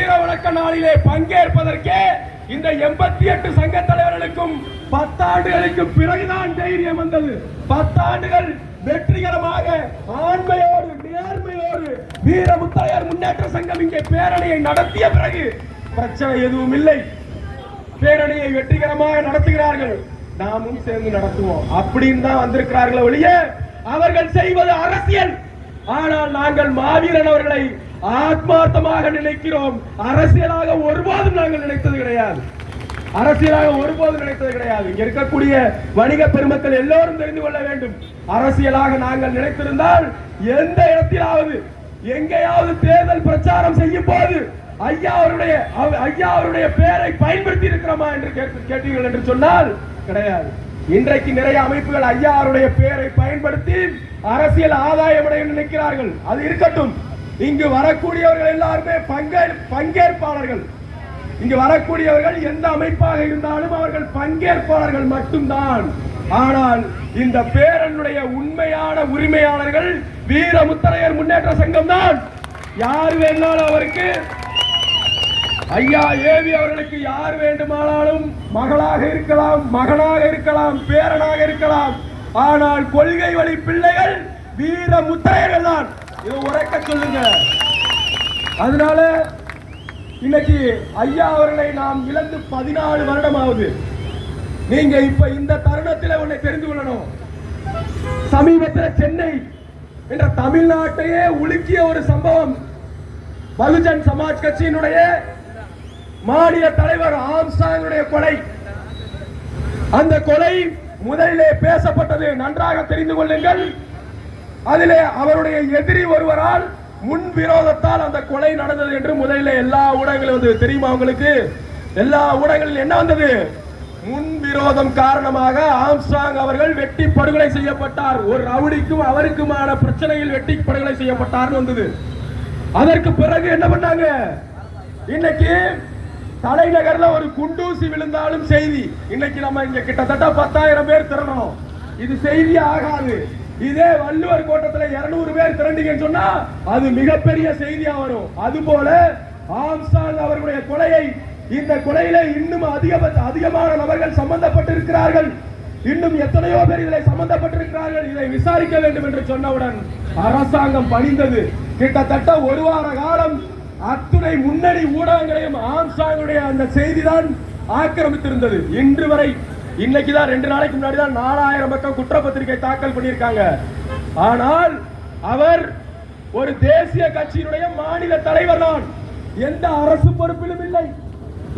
வீர வணக்க நாளிலே பங்கேற்பதற்கே இந்த எண்பத்தி எட்டு சங்க தலைவர்களுக்கும் பத்தாண்டுகளுக்கு பிறகுதான் தைரியம் வந்தது. பத்தாண்டுகள் வெற்றிகரமாக ஆண்மையோடு நேர்மையோடு வீர முத்தையர் முன்னேற்ற சங்கம் இங்கே பேரணியை நடத்திய பிறகு பிரச்சனை எதுவும் இல்லை. பேரணியை வெற்றிகரமாக நடத்துகிறார்கள். நாமும் சேர்ந்து நடத்துவோம். அப்படின்னு தான் வந்திருக்கிறார்கள் ஒழிய அவர்கள் செய்வது அரசியல். ஆனால் நாங்கள் மாவீரன் அவர்களை ஆத்மார்த்தமாக நினைக்கிறோம். அரசியலாக ஒருபோதும் நாங்கள் நினைத்தது கிடையாது. அரசியலாக ஒருபோதும் நினைத்தது கிடையாது. இங்க இருக்கக்கூடிய வணிக பெருமக்கள் எல்லோரும் தெரிந்து கொள்ள வேண்டும். அரசியலாக நாங்கள் நினைத்திருந்தால் எந்த இடத்திலாவது எங்கேயாவது தேர்தல் பிரச்சாரம் செய்யும் போது ஐயா அவருடைய ஐயா அவருடைய பெயரை பயன்படுத்தி இருக்கிறோமா என்று கேட்டீர்கள் என்று சொன்னால் கிடையாது. இன்றைக்கு நிறைய அமைப்புகள் ஐயா அவருடைய பெயரை பயன்படுத்தி அரசியல் ஆதாயம் அடைய நினைக்கிறார்கள். அது இருக்கட்டும். இங்கு வரக்கூடியவர்கள் எல்லாருமே பங்கே பங்கேற்பாளர்கள். இங்கு வரக்கூடியவர்கள் எந்த அமைப்பாக இருந்தாலும் அவர்கள் பங்கேற்பாளர்கள் மட்டும்தான். ஆனால் இந்த பேரனுடைய உண்மையான உரிமையாளர்கள் வீர முத்தரையர் முன்னேற்ற சங்கம் தான் யார் வேணாலும் அவருக்கு ஐயா ஏவி அவர்களுக்கு யார் வேண்டுமானாலும் மகளாக இருக்கலாம் மகனாக இருக்கலாம் பேரனாக இருக்கலாம். ஆனால் கொள்கை வழி பிள்ளைகள் வீர முத்தரையர்கள் தான். இதை உரைக்க சொல்லுங்க அதனால இன்னைக்கு ஐயா அவர்களை நாம் இழந்து பதினாலு வருடம் ஆகுது நீங்க இப்ப இந்த தருணத்தில் உன்னை தெரிந்து கொள்ளணும். சமீபத்தில் சென்னை என்ற தமிழ்நாட்டையே உலுக்கிய ஒரு சம்பவம். பகுஜன் சமாஜ் கட்சியினுடைய மாநில தலைவர் ஆம்சாங்குடைய கொலை. அந்த கொலை முதலிலே பேசப்பட்டது. நன்றாக தெரிந்து கொள்ளுங்கள். அதிலே அவருடைய எதிரி ஒருவரால் முன் விரோதத்தால் அந்த கொலை நடந்தது என்று முதலில் எல்லா ஊடகங்களும் வந்தது. தெரியுமா உங்களுக்கு? எல்லா ஊடகங்களில் என்ன வந்தது? முன் விரோதம் காரணமாக ஆம்ஸ்டாங் அவர்கள் வெட்டி படுகொலை செய்யப்பட்டார். ஒரு ரவுடிக்கும் அவருக்குமான பிரச்சனையில் வெட்டி படுகொலை செய்யப்பட்டார் வந்தது. அதற்கு பிறகு என்ன பண்ணாங்க? இன்னைக்கு தலைநகர்ல ஒரு குண்டூசி விழுந்தாலும் செய்தி. இன்னைக்கு நம்ம இங்க கிட்டத்தட்ட பத்தாயிரம் பேர் திரணும் இது செய்தி ஆகாது. இதே வள்ளுவர் கோட்டத்தில் இருநூறு பேர் திரண்டீங்கன்னு சொன்னா அது மிகப்பெரிய செய்தியா வரும். அது போல ஆம்ஸ்டாங் அவர்களுடைய கொலையை இந்த கொலையில இன்னும் அதிக அதிகமான நபர்கள் சம்பந்தப்பட்டிருக்கிறார்கள். இன்னும் எத்தனையோ பேர் இதில் சம்பந்தப்பட்டிருக்கிறார்கள். இதை விசாரிக்க வேண்டும் என்று சொன்னவுடன் அரசாங்கம் பணிந்தது. கிட்டத்தட்ட ஒரு வார காலம் அத்துணை முன்னணி ஊடகங்களையும் ஆம்சாங்குடைய அந்த செய்திதான் ஆக்கிரமித்திருந்தது. இன்று வரை இன்னைக்கு தான் ரெண்டு நாளைக்கு முன்னாடி தான் நாலாயிரம் பக்கம் குற்றப்பத்திரிகை தாக்கல் பண்ணியிருக்காங்க. ஆனால் அவர் ஒரு தேசிய கட்சியினுடைய மாநில தலைவர் தான். எந்த அரசு பொறுப்பிலும் இல்லை.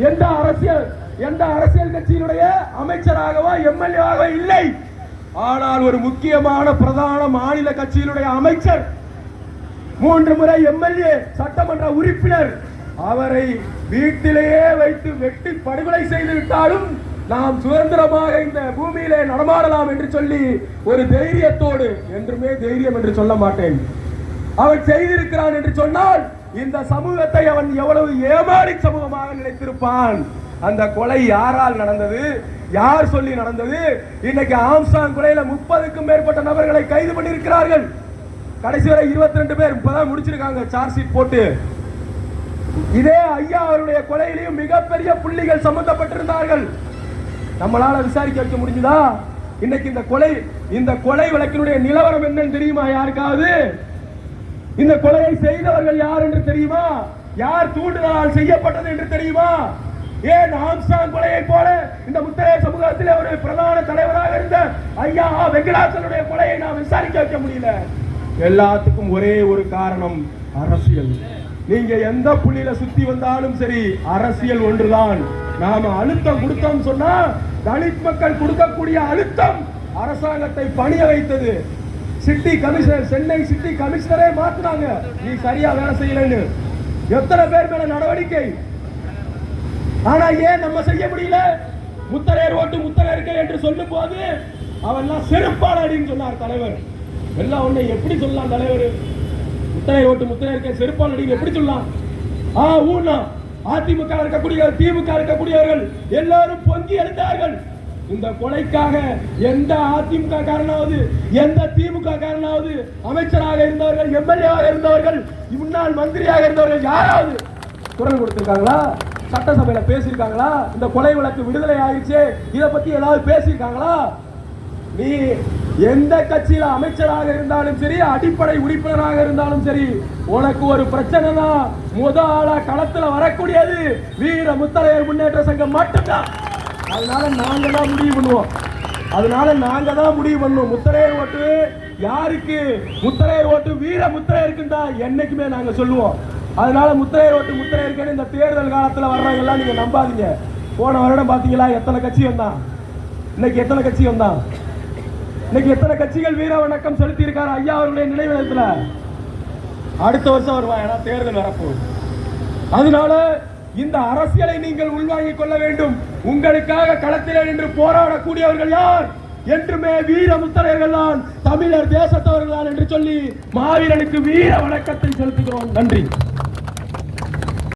எந்த அரசியல் எந்த அரசியல் கட்சியினுடைய அமைச்சராகவோ எம்எல்ஏவாகவோ இல்லை. ஆனால் ஒரு முக்கியமான பிரதான மாநில கட்சியினுடைய அமைச்சர் மூன்று முறை எம்எல்ஏ சட்டமன்ற உறுப்பினர் அவரை வீட்டிலேயே வைத்து வெட்டி படுகொலை செய்து விட்டாலும் நாம் சுதந்திரமாக இந்த பூமியிலே நடமாடலாம் என்று சொல்லி ஒரு தைரியத்தோடு என்றுமே தைரியம் என்று சொல்ல மாட்டேன். அவன் செய்திருக்கிறான் என்று சொன்னால் இந்த சமூகத்தை அவன் எவ்வளவு ஏமாறி சமூகமாக நினைத்திருப்பான். அந்த கொலை யாரால் நடந்தது? யார் சொல்லி நடந்தது? இன்னைக்கு ஆம்சாங் கொலையில முப்பதுக்கும் மேற்பட்ட நபர்களை கைது பண்ணியிருக்கிறார்கள். கடைசி வரை 22 பேர் இப்பதான் முடிச்சிருக்காங்க சார்ஜ் ஷீட் போட்டு. இதே ஐயா அவருடைய கொலையிலையும் மிகப்பெரிய புள்ளிகள் சம்பந்தப்பட்டிருந்தார்கள். நம்மளால விசாரிக்க வைக்க முடிஞ்சுதா? இன்னைக்கு இந்த கொலை இந்த கொலை வழக்கினுடைய நிலவரம் என்னன்னு தெரியுமா யாருக்காவது? இந்த கொலையை செய்தவர்கள் யார் என்று தெரியுமா? யார் தூண்டுதலால் செய்யப்பட்டது என்று தெரியுமா? ஏன் ஆம்சாங் கொலையை போல இந்த முத்தரைய சமூகத்தில் ஒரு பிரதான தலைவராக இருந்த ஐயா வெங்கடாசனுடைய கொலையை நாம் விசாரிக்க வைக்க முடியல? எல்லாத்துக்கும் ஒரே ஒரு காரணம் அரசியல். நீங்க எந்த புள்ளியில சுத்தி வந்தாலும் சரி அரசியல் ஒன்றுதான். நாம அழுத்தம் கொடுத்தோம் சொன்னா தலித் மக்கள் கொடுக்கக்கூடிய அழுத்தம் அரசாங்கத்தை பணிய வைத்தது. சிட்டி கமிஷனர் சென்னை சிட்டி கமிஷனரே மாத்துனாங்க. நீ சரியா வேலை செய்யலன்னு. எத்தனை பேர் மேல நடவடிக்கை? ஆனா ஏன் நம்ம செய்ய முடியல? முத்தரையர் ஓட்டு முத்தரையர்கள் என்று சொல்லும் போது அவெல்லாம் செருப்பால் அடின்னு சொன்னார் தலைவர். எல்லாம் ஒண்ணு எப்படி சொல்லலாம் தலைவர்? முத்தனை ஓட்டு முத்தரையர்கள் செருப்பால் அடின்னு எப்படி சொல்லலாம்? ஆ ஊனா அதிமுக இருக்கக்கூடியவர்கள் திமுக இருக்கக்கூடியவர்கள் எல்லாரும் பொங்கி எடுத்தார்கள் இந்த கொலைக்காக எந்த அதிமுக காரனாவது எந்த திமுக காரனாவது அமைச்சராக இருந்தவர்கள் எம்எல்ஏவாக இருந்தவர்கள் முன்னாள் மந்திரியாக இருந்தவர்கள் யாராவது குரல் கொடுத்திருக்காங்களா? சட்டசபையில பேசியிருக்காங்களா? இந்த கொலை வழக்கு விடுதலை ஆயிடுச்சு இதை பத்தி ஏதாவது பேசியிருக்காங்களா? நீ எந்த கட்சியில அமைச்சராக இருந்தாலும் சரி அடிப்படை உறுப்பினராக இருந்தாலும் சரி உனக்கு ஒரு பிரச்சனை தான் முத ஆளா களத்துல வரக்கூடியது வீர முத்தரையர் முன்னேற்ற சங்கம் மட்டும்தான். அதனால நாங்க தான் முடிவு பண்ணுவோம். அதனால நாங்க தான் முடிவு பண்ணுவோம். முத்தரையர் ஓட்டு யாருக்கு? முத்தரையர் ஓட்டு வீர முத்தரையருக்கு தான் என்னைக்குமே நாங்க சொல்லுவோம். அதனால முத்தரையர் ஓட்டு முத்தரையருக்குன்னு இந்த தேர்தல் காலத்துல வர்றவங்க நீங்க நம்பாதீங்க. போன வருடம் பாத்தீங்களா எத்தனை கட்சி வந்தான் இன்னைக்கு எத்தனை கட்சி வந்தான் இன்னைக்கு எத்தனை கட்சிகள் வீர வணக்கம் செலுத்தி இருக்கார் ஐயா அவருடைய நினைவிடத்தில் அடுத்த வருஷம் வருவான் ஏன்னா தேர்தல் வரப்போகுது அதனால இந்த அரசியலை நீங்கள் உள்வாங்கிக் கொள்ள வேண்டும். உங்களுக்காக களத்திலே நின்று போராடக்கூடியவர்கள் யார்? என்றுமே வீர முத்தரையர்கள் தான் தமிழர் தேசத்தவர்கள் தான் என்று சொல்லி மாவீரனுக்கு வீர வணக்கத்தை செலுத்துகிறோம். நன்றி.